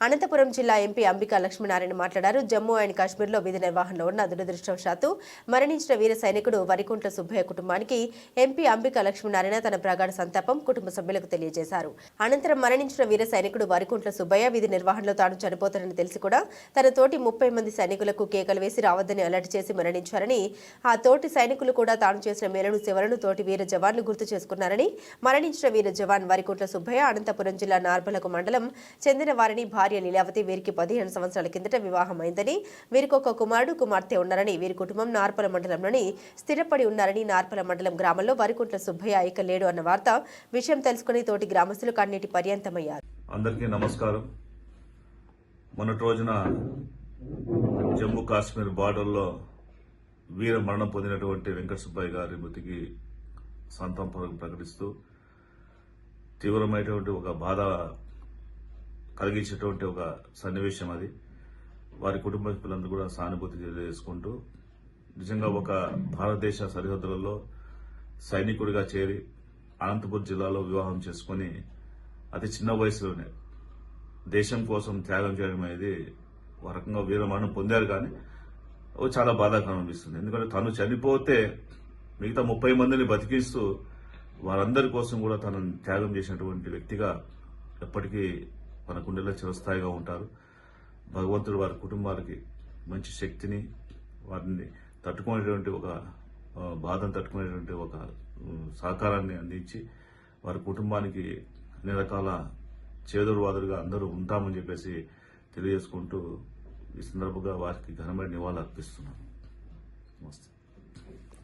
అనంతపురం జిల్లా ఎంపీ అంబికా లక్ష్మీనారాయణ మాట్లాడారు. జమ్మూ అండ్ కాశ్మీర్లో విధి నిర్వహణలో ఉన్న దురదృష్టవశాత్తు మరణించిన వీర సైనికుడు వరికుంట్ల సుబ్బయ్య కుటుంబానికి ఎంపీ అంబికా లక్ష్మీనారాయణ తన ప్రగాఢ సంతాపం కుటుంబ సభ్యులకు తెలియజేశారు. అనంతరం మరణించిన వీర సైనికుడు వరికుంట్ల సుబ్బయ్య విధి నిర్వహణలో తాను చనిపోతానని తెలిసి కూడా తన తోటి ముప్పై మంది సైనికులకు కేకలు వేసి రావద్దని అలర్ట్ చేసి మరణించారని ఆ తోటి సైనికులు కూడా తాను చేసిన మేలను సేవలను తోటి వీర జవాన్లు గుర్తు చేసుకున్నారని మరణించిన వీర జవాన్ వరికుంట్ల సుబ్బయ్య అనంతపురం జిల్లా నార్బలకు మండలం చెందిన వారిని భార్య లీలావతి వీరికి పదిహేను సంవత్సరాల కిందట వివాహమైందని వీరికి ఒక కుమారుడు కుమార్తె ఉన్నారని వీరి కుటుంబం నార్పల మండలంలోని స్థిరపడి ఉన్నారని నార్పల మండలం గ్రామంలో వరికుంట్ల సుబ్బయ్య ఇక లేడు అన్న వార్త విషయం తెలుసుకుని తోటి గ్రామస్తులు కన్నీటి పర్యంతమయ్యారు. అందరికీ నమస్కారం. మొన్నటి రోజున జమ్మూ కాశ్మీర్ బార్డర్లో వీర మరణం పొందినటువంటి వెంకట సుబ్బయ్య గారి మృతికి సంతాపం ప్రకటిస్తూ తీవ్రమైనటువంటి ఒక బాధ కలిగించేటువంటి ఒక సన్నివేశం అది. వారి కుటుంబ సభ్యులందరూ కూడా సానుభూతి తెలియజేసుకుంటూ నిజంగా ఒక భారతదేశ సరిహద్దులలో సైనికుడిగా చేరి అనంతపురం జిల్లాలో వివాహం చేసుకుని అతి చిన్న వయసులోనే దేశం కోసం త్యాగం చేయడం అనేది ఒక రకంగా వీరమరణం పొందారు కానీ చాలా బాధాకరం అనిపిస్తుంది. ఎందుకంటే తను చనిపోతే మిగతా ముప్పై మందిని బతికిస్తూ వారందరి కోసం కూడా తను త్యాగం చేసినటువంటి వ్యక్తిగా ఎప్పటికీ మన గుండెలో చిరస్థాయిగా ఉంటారు. భగవంతుడు వారి కుటుంబాలకి మంచి శక్తిని వారిని తట్టుకునేటువంటి ఒక బాధను తట్టుకునేటువంటి ఒక సహకారాన్ని అందించి వారి కుటుంబానికి అన్ని రకాల చేదురు వాదులుగా అందరూ ఉంటామని చెప్పేసి తెలియజేసుకుంటూ ఈ సందర్భంగా వారికి ఘనమైన నివాళులు అర్పిస్తున్నాను. నమస్తే.